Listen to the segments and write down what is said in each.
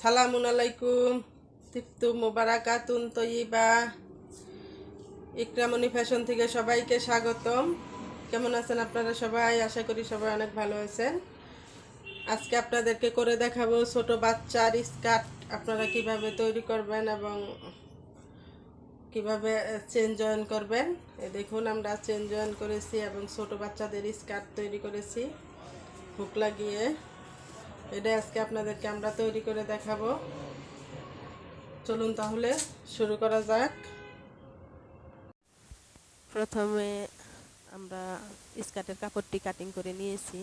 সালামুন আলাইকুম। তিপ্তু মোবারাকাতুন তৈবা ইকরামনি ফ্যাশন থেকে সবাইকে স্বাগতম। কেমন আছেন আপনারা সবাই? আশা করি সবাই অনেক ভালো আছেন। আজকে আপনাদেরকে করে দেখাবো ছোট বাচ্চার স্কার্ট। আপনারা কীভাবে তৈরি করবেন এবং কীভাবে চেন জয়েন করবেন। দেখুন, আমরা চেন জয়েন করেছি এবং ছোট বাচ্চাদের স্কার্ট তৈরি করেছি। হুক লাগিয়ে। এটা আজকে আপনাদেরকে আমরা তৈরি করে দেখাবো। চলুন তাহলে শুরু করা যাক। প্রথমে আমরা স্কার্টের কাপড়টি কাটিং করে নিয়েছি।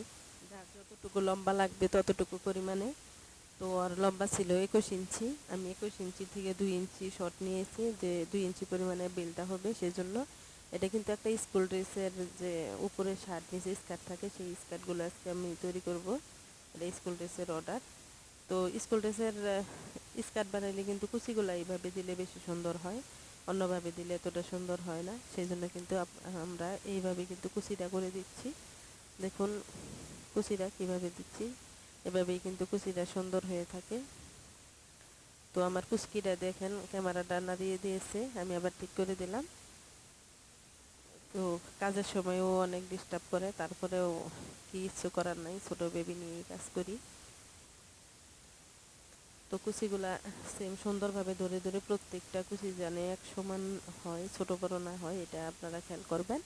যার যতটুকু লম্বা লাগবে ততটুকু পরিমাণে। তো আর লম্বা ছিল একুশ ইঞ্চি। আমি একুশ ইঞ্চি থেকে দুই ইঞ্চি শর্ট নিয়েছি যে দুই ইঞ্চি পরিমাণে বেলটা হবে সেজন্য। এটা কিন্তু একটা স্কুল ড্রেসের যে উপরে শার্ট নিচে স্কার্ট থাকে, সেই স্কার্টগুলো আজকে আমি তৈরি করব। এটা স্কুল ড্রেসের অর্ডার তো স্কুল ড্রেসের স্কার্ট বানাইলে কিন্তু কুচিগুলো এইভাবে দিলে বেশি সুন্দর হয়, অন্যভাবে দিলে এতটা সুন্দর হয় না। সেই জন্য কিন্তু আমরা এইভাবে কিন্তু কুচিটা করে দিচ্ছি। দেখুন, কুচিটা কীভাবে দিচ্ছি, এভাবেই কিন্তু কুচিটা সুন্দর হয়ে থাকে। তো আমার কুচকিটা দেখেন, ক্যামেরাটা নাড়িয়ে দিয়েছে, আমি আবার ঠিক করে দিলাম। তো কাজের সময়ও অনেক ডিস্টার্ব করে, তারপরেও কি ইচ্ছে করার নাই, ছোট বেবি নিয়ে কাজ করি। তো কুচিগুলা সেম সুন্দরভাবে ধরে ধরে প্রত্যেকটা কুচি জানে এক সমান হয়, ছোট বড় না হয়, এটা আপনারা খেয়াল করবেন।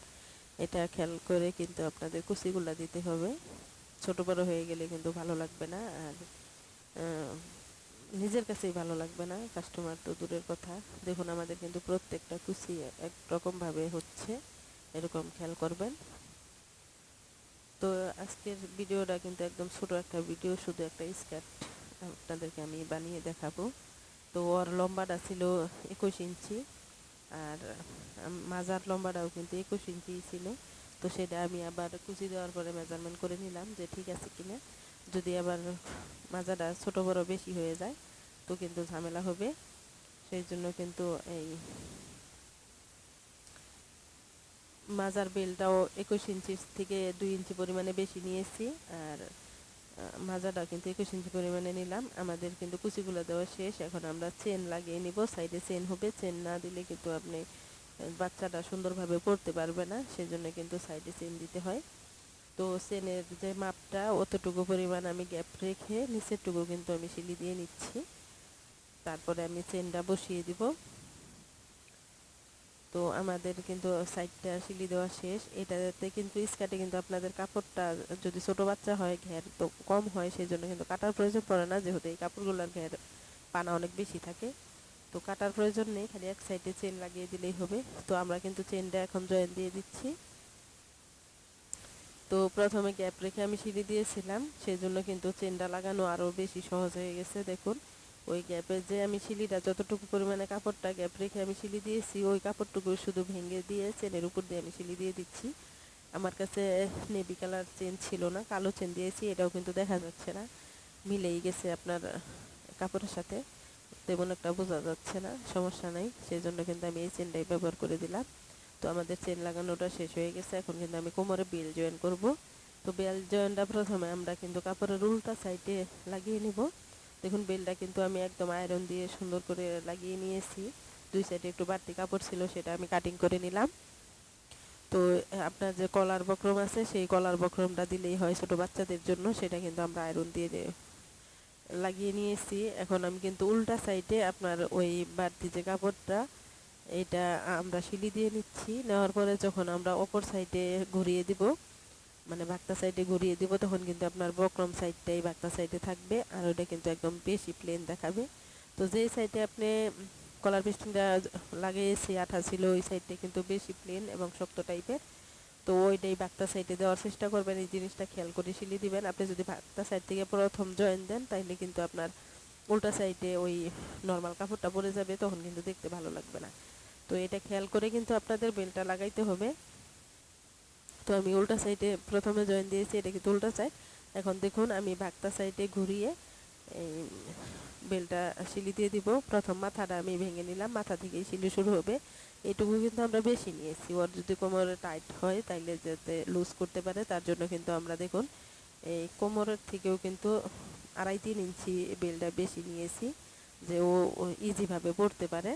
এটা খেয়াল করে কিন্তু আপনাদের কুচিগুলা দিতে হবে। ছোট বড় হয়ে গেলে কিন্তু ভালো লাগবে না, আর নিজের কাছেই ভালো লাগবে না কাস্টমার তো দূরের কথা। দেখুন, আমাদের কিন্তু প্রত্যেকটা কুচি এক রকম ভাবে হচ্ছে। এরকম খেয়াল করবেন। তো আজকের ভিডিওটা কিন্তু একদম ছোট একটা ভিডিও, শুধু একটা স্কার্ট আপনাদেরকে আমি বানিয়ে দেখাবো। তো ওর লম্বাটা ছিল একুশ ইঞ্চি আর মাজার লম্বাটাও কিন্তু একুশ ইঞ্চি ছিল। তো সেটা আমি আবার কুচি দেওয়ার পরে মেজারমেন্ট করে নিলাম যে ঠিক আছে কিনা। যদি আবার মাজাটা ছোট বড় বেশি হয়ে যায়, তো কিন্তু ঝামেলা হবে। সেই জন্য কিন্তু এই মাজার বেলটাও একুশ ইঞ্চি থেকে দুই ইঞ্চি পরিমাণে বেশি নিয়েছি আর আহ, মাজাটা কিন্তু একুশ ইঞ্চি পরিমাণে নিলাম। আমাদের কিন্তু কুচিগুলো দেওয়া শেষ এখন আমরা চেন লাগিয়ে নিব। সাইডে চেন হবে চেন না দিলে কিন্তু আপনি বাচ্চাটা সুন্দরভাবে পড়তে পারবে না সেজন্য কিন্তু সাইডে চেন দিতে হয়। তো চেনের যে মাপটা অতটুকু পরিমাণ আমি গ্যাপ রেখে নিচেরটুকু কিন্তু আমি সিলি দিয়ে নিচ্ছি। তারপরে আমি চেনটা বসিয়ে দিব। তো আমাদের কিন্তু সাইডটা সিলি দেওয়া শেষ। এটাতে কিন্তু স্কার্টে কিন্তু আপনাদের কাপড়টা যদি ছোট বাচ্চা হয়, ঘের তো কম হয় সেই জন্য কিন্তু কাটার প্রয়োজন পড়ে না। যেহেতু এই কাপড়গুলোর ঘের পানা অনেক বেশি থাকে। তো কাটার প্রয়োজন নেই, খালি এক সাইডে চেন লাগিয়ে দিলেই হবে। তো আমরা কিন্তু চেনটা এখন জয়েন দিয়ে দিচ্ছি। তো প্রথমে গ্যাপ রেখে আমি সিঁড়ি দিয়েছিলাম। সেই জন্য কিন্তু চেনটা লাগানো আরও বেশি সহজ হয়ে গেছে, দেখুন। ওই গ্যাপে যে আমি শিলিটা যতটুকু পরিমাণে কাপড়টা গ্যাপ রেখে আমি শিলি দিয়েছি, ওই কাপড়টুকু শুধু ভেঙে দিয়ে চেনের উপর দিয়ে আমি শিলি দিয়ে দিচ্ছি। আমার কাছে নেভি কালার চেন ছিল না, কালো চেন দিয়েছি, এটাও কিন্তু দেখা যাচ্ছে না। মিলেই গেছে আপনার কাপড়ের সাথে, তেমন একটা বোঝা যাচ্ছে না, সমস্যা নাই সেই জন্য কিন্তু আমি এই চেনটাই ব্যবহার করে দিলাম। তো আমাদের চেন লাগানোটা শেষ হয়ে গেছে, এখন কিন্তু আমি কোমরে বেল জয়েন করব। তো বেল জয়েনটা প্রথমে আমরা কিন্তু কাপড়ের উল্টা সাইডে লাগিয়ে নিব। দেখুন, বেলটা কিন্তু আমি একদম আয়রন দিয়ে সুন্দর করে লাগিয়ে নিয়েছি। দুই সাইডে একটু বাড়তি কাপড় ছিল, সেটা আমি কাটিং করে নিলাম। তো, আপনার যে কলার বক্রম আছে, সেই কলার বক্রমটা দিলেই হয় ছোট বাচ্চাদের জন্য, সেটা কিন্তু আমরা আয়রন দিয়ে লাগিয়ে নিয়েছি। এখন আমি কিন্তু উল্টা সাইডে আপনার ওই বাড়তি যে কাপড়টা, এটা আমরা সিলি দিয়ে নিচ্ছি। নেওয়ার পরে যখন আমরা অপর সাইডে ঘুরিয়ে দিব মানে বাক্তা সাইডে ঘুরিয়ে দিব, তখন কিন্তু আপনার বক্রম সাইডটাই বাক্তা সাইডে থাকবে, আর ওটা কিন্তু একদম বেশি প্লেন দেখাবে। তো যেই সাইডে আপনি কলার পিস্টনটা লাগিয়েছি আঠা ছিল, ওই সাইডটা কিন্তু বেশি প্লেন এবং শক্ত টাইপের তো ওইটাই বাক্তা সাইডে দেওয়ার চেষ্টা করবেন, এই জিনিসটা খেয়াল করে সিলি দিবেন। আপনি যদি বাক্তা সাইড থেকে প্রথম জয়েন দেন তাহলে কিন্তু আপনার উল্টা সাইডে ওই নর্মাল কাপড়টা পরে যাবে, তখন কিন্তু দেখতে ভালো লাগবে না। তো এটা খেয়াল করে কিন্তু আপনাদের বেলটা লাগাইতে হবে। তো আমি উল্টা সাইডে প্রথমে জয়েন দিয়েছি, এটা কিন্তু উল্টা সাইড এখন দেখুন, আমি বাক্তা সাইডে ঘুরিয়ে এই বেলটা শিলি দিয়ে দিব। প্রথম মাথাটা আমি ভেঙে নিলাম, মাথা থেকেই শিলি শুরু হবে। এটুকু কিন্তু আমরা বেশি নিয়েছি। ওর যদি কোমরে টাইট হয়, তাইলে যাতে লুজ করতে পারে, তার জন্য কিন্তু আমরা দেখুন, এই কোমরের থেকেও কিন্তু আড়াই তিন ইঞ্চি বেলটা বেশি নিয়েছি, যে ও ইজিভাবে পড়তে পারে।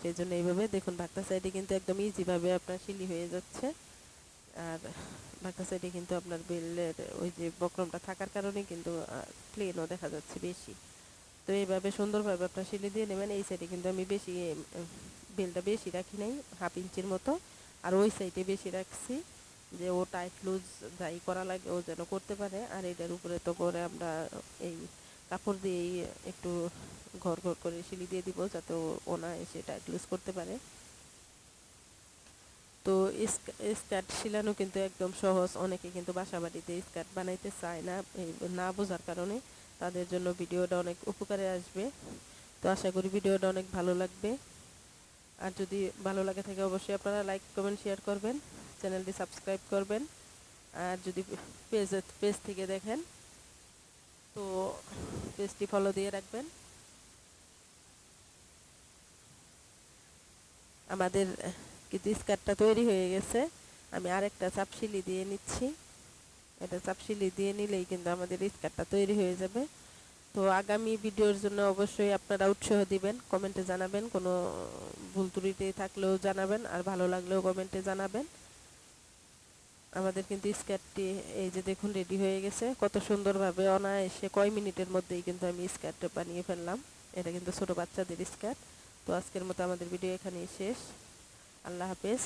সেই জন্য এইভাবে দেখুন, বাক্তা সাইডে কিন্তু একদম ইজিভাবে আপনার শিলি হয়ে যাচ্ছে। আর বাক্তা সাইডে কিন্তু আপনার বেলের ওই যে বক্রমটা থাকার কারণে কিন্তু প্লেনও দেখা যাচ্ছে বেশি। তো এইভাবে সুন্দরভাবে আপনার শিলি দিয়ে নেবেন, এই সাইডে কিন্তু আমি বেশি বেলটা বেশি রাখি নাই হাফ ইঞ্চির মতো। আর ওই সাইডে বেশি রাখছি যে ও টাইট লুজ যাই করা লাগে ও যেন করতে পারে। আর এটার উপরে তো করে আমরা এই কাপড় দিয়েই একটু ঘর ঘর করে শিলি দিয়ে দিব যাতে ও না এসে টাইট লুজ করতে পারে। তো স্কার্ট শিলানো কিন্তু একদম সহজ। অনেকে কিন্তু বাসা বাড়িতে স্কার্ট বানাইতে চায় না না বোঝার কারণে। তাদের জন্য ভিডিওটা অনেক উপকারে আসবে। তো আশা করি ভিডিওটা অনেক ভালো লাগবে। আর যদি ভালো লাগে থাকে, অবশ্যই আপনারা লাইক, কমেন্ট, শেয়ার করবেন। চ্যানেলটি সাবস্ক্রাইব করবেন। আর যদি পেজ পেজ থেকে দেখেন, তো পেজটি ফলো দিয়ে রাখবেন। আমাদের কিন্তু স্কার্টটা তৈরি হয়ে গেছে। আমি আরেকটা চাপশিলি দিয়ে নিচ্ছি। এটা চাপশিলি দিয়ে নিলেই কিন্তু আমাদের স্কার্টটা তৈরি হয়ে যাবে। তো আগামী ভিডিওর জন্য অবশ্যই আপনারা উৎসাহ দিবেন, কমেন্টে জানাবেন, কোনো ভুল ত্রুটি থাকলেও জানাবেন, আর ভালো লাগলেও কমেন্টে জানাবেন। আমাদের কিন্তু স্কার্টটি এই যে দেখুন রেডি হয়ে গেছে। কত সুন্দরভাবে অনায়াসে কয় মিনিটের মধ্যেই কিন্তু আমি স্কার্টটা বানিয়ে ফেললাম। এটা কিন্তু ছোট বাচ্চাদের স্কার্ট। তো আজকের মতো আমাদের ভিডিও এখানেই শেষ। আল্লাহ হাফেজ